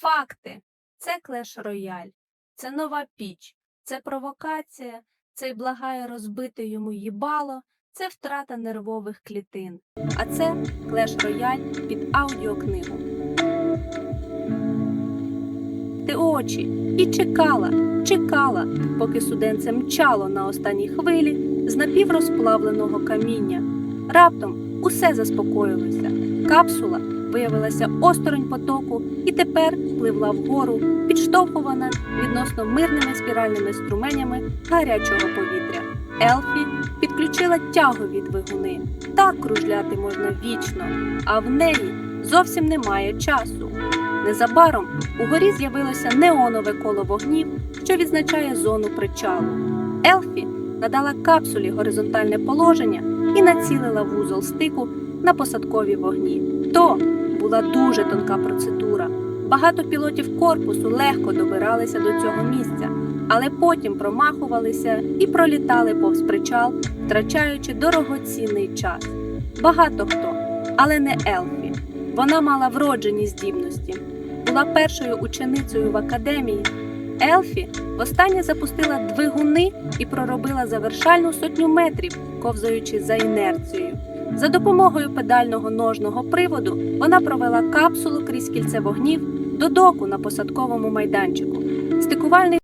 Факти це клеш рояль, це нова піч, це провокація, це благає розбити йому їбало, це втрата нервових клітин. А це клеш рояль під аудіокнигу. Ти очі і чекала, чекала, поки суденце мчало на останній хвилі з напіврозплавленого каміння. Раптом усе заспокоїлося. Капсула виявилася осторонь потоку і тепер пливла вгору, підштовхувана відносно мирними спіральними струменями гарячого повітря. Елфі підключила тягові двигуни. Так кружляти можна вічно, а в неї зовсім немає часу. Незабаром угорі з'явилося неонове коло вогнів, що відзначає зону причалу. Елфі надала капсулі горизонтальне положення і націлила вузол стику на посадкові вогні. То була дуже тонка процедура. Багато пілотів корпусу легко добиралися до цього місця, але потім промахувалися і пролітали повз причал, втрачаючи дорогоцінний час. Багато хто, але не Елфі. Вона мала вроджені здібності, була першою ученицею в академії. Елфі востаннє запустила двигуни і проробила завершальну сотню метрів, ковзаючи за інерцією. За допомогою педального ножного приводу вона провела капсулу крізь кільце вогнів до доку на посадковому майданчику. Стикувальний